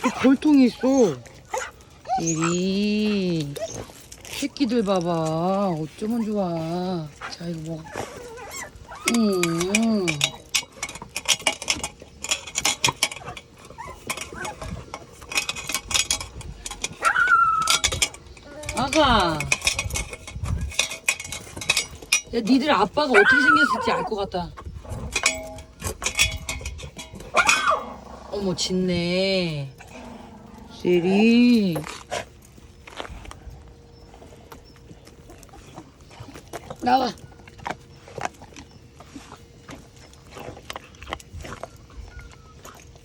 저 벌통이 있어. 세리, 새끼들 봐봐. 어쩌면 좋아. 자, 이거 먹어. 음. 아가. 야, 니들 아빠가 어떻게 생겼을지 알 것 같다. 어머, 짖네. 세리. 나와.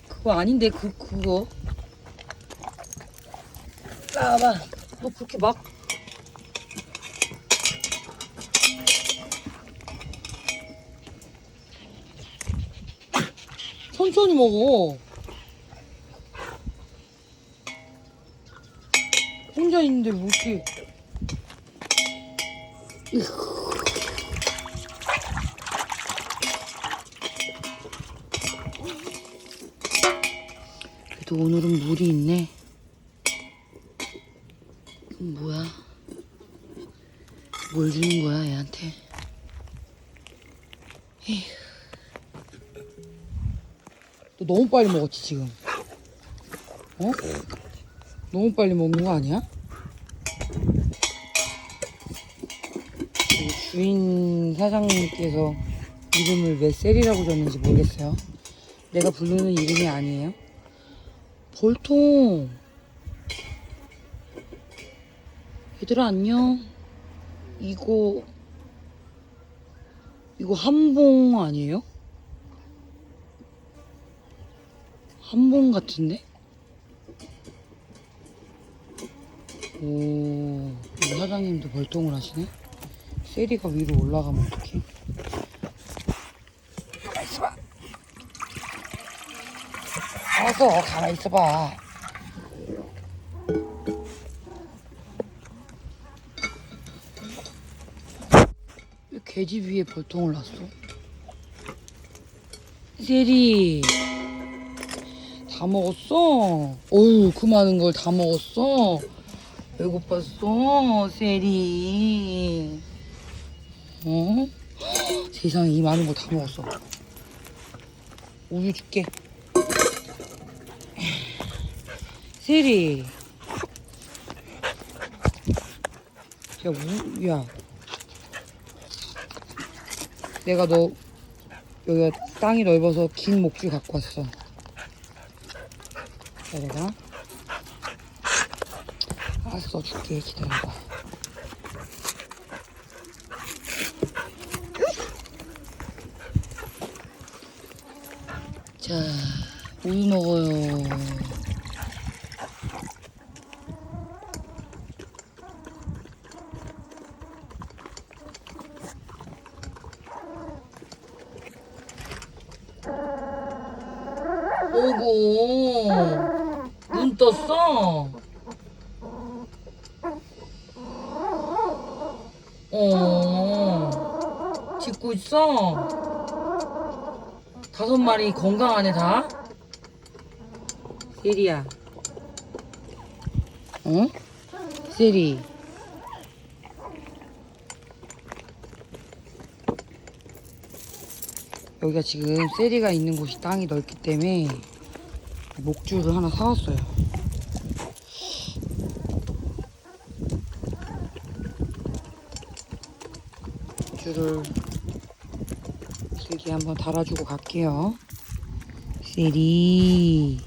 그거 아닌데, 그, 그거. 나와봐. 너 그렇게 막. 천천히 먹어. 혼자 있는데 왜 이렇게. 그래도 오늘은 물이 있네. 뭐야? 뭘 주는 거야, 얘한테? 너 너무 빨리 먹었지, 지금? 어? 너무 빨리 먹는 거 아니야? 주인 사장님께서 이름을 왜 셀이라고 줬는지 모르겠어요. 내가 부르는 이름이 아니에요. 볼통. 얘들아 안녕. 이거 이거 한봉 아니에요? 한봉 같은데? 오, 사장님도 벌통을 하시네? 세리가 위로 올라가면 어떡해? 가만 있어봐. 알았어, 가만 있어봐. 왜 계집 위에 벌통을 놨어? 세리 다 먹었어? 어휴 그 많은 걸 다 먹었어? 배고팠어 세리 어? 세상에 이 많은 걸 다 먹었어 우유 줄게 세리 야 우유야 내가 너 여기가 땅이 넓어서 긴 목줄 갖고 왔어. 기다려봐. 알았어, 줄게. 기다려봐. 자, 우유 먹어요. 오고 눈 떴어? 어 짖고 있어? 다섯 마리 건강하네 다? 세리야 어? 세리 여기가 지금 세리가 있는 곳이 땅이 넓기 때문에 목줄을 하나 사왔어요. 줄을 길게 한번 달아주고 갈게요. 세리.